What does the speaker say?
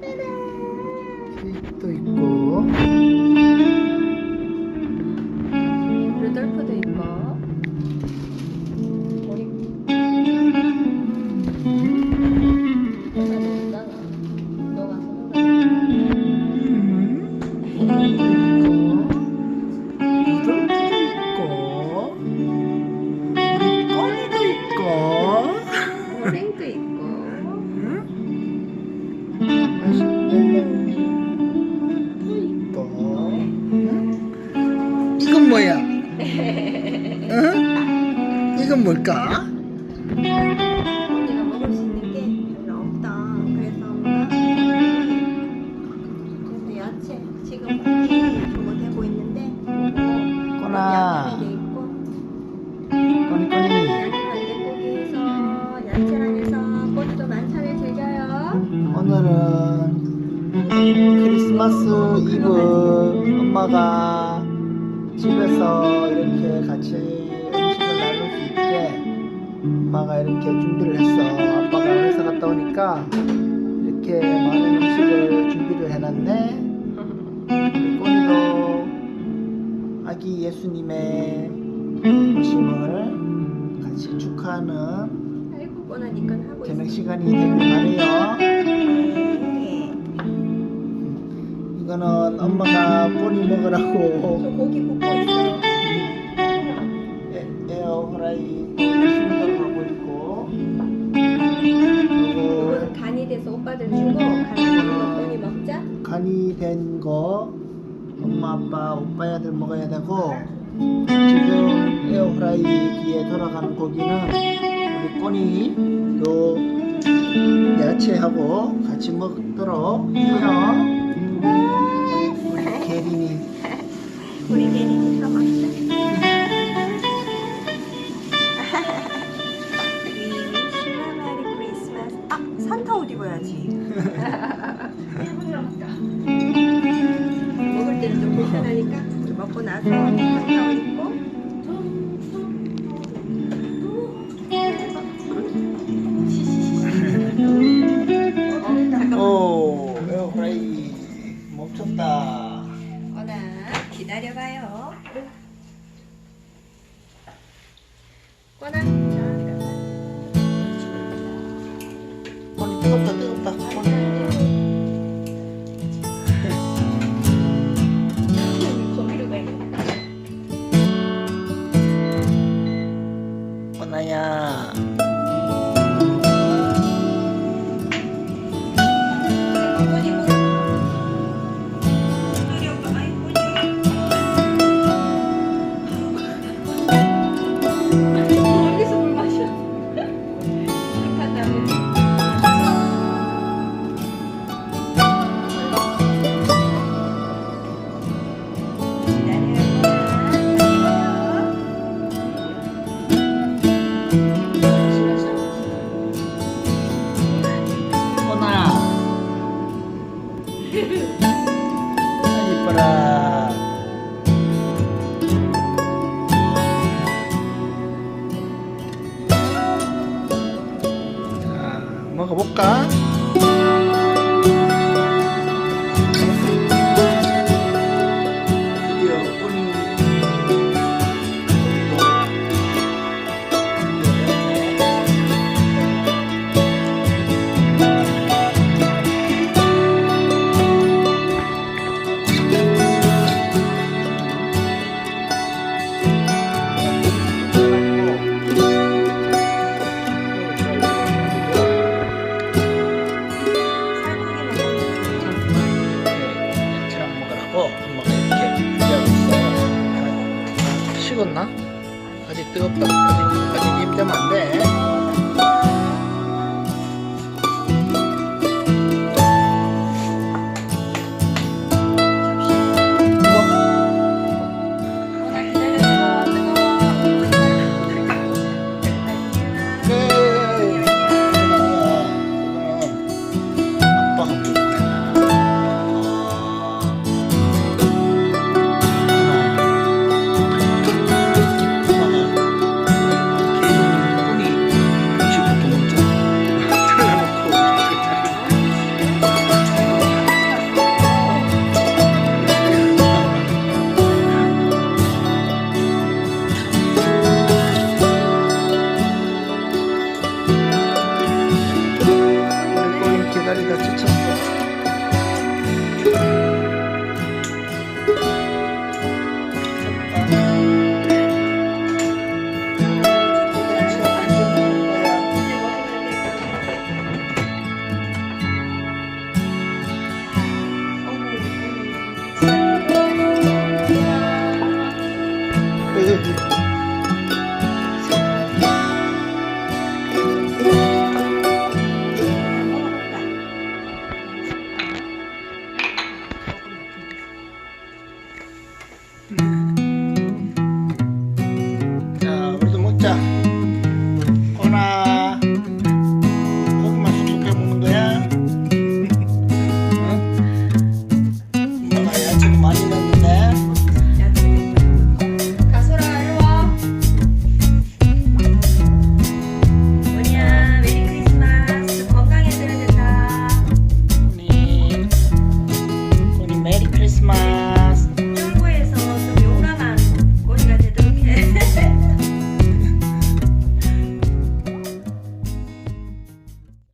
케이크도 있고 루 응? 이건 뭘까? 언니가 먹을 수 있는 게 별로 없다. 그래서 엄마가 그래도 야채 지금 고기 저거 되고 있는데 꼬나. 양념이 돼 있고 꼬니 꼬니 양념 돼고기에서 야채랑 해서 꽃도 만찬을 즐겨요. 오늘은 크리스마스 이브 엄마가 집에서 이렇게 같이 음식을 나눌 수 있게 엄마가 이렇게 준비를 했어. 아빠가 회사 갔다 오니까 이렇게 많은 음식을 준비를 해놨네. 우리 꼬니도 아기 예수님의 오심을 같이 축하하는. 저녁 시간이 되길 바래요. 이거는 엄마가 저 먹으라고 고기 굽고 있어요. 에- 에어프라이 신경 하고 있고 그리고 이거는 간이 돼서 오빠들 주고 간이 된거 꼬니 먹자. 간이 된 거 엄마 아빠 오빠 애들 먹어야 되고 지금 에어프라이기에 돌아가는 고기는 우리 꼬니 요 야채하고 같이 먹도록 해요 산타 옷 입어야지. 먹을 때는 좀 불편하니까 먹고 나서 산타 옷 입고. 어. 오 에어프라이 멈췄다 거나 기다려봐요. 거나 자 먹어볼까? 아 자 꼬나 고기만 쑥쑥 빼먹는 거야? 응? 엄마가 야채 많이 넣는데? 크리스마스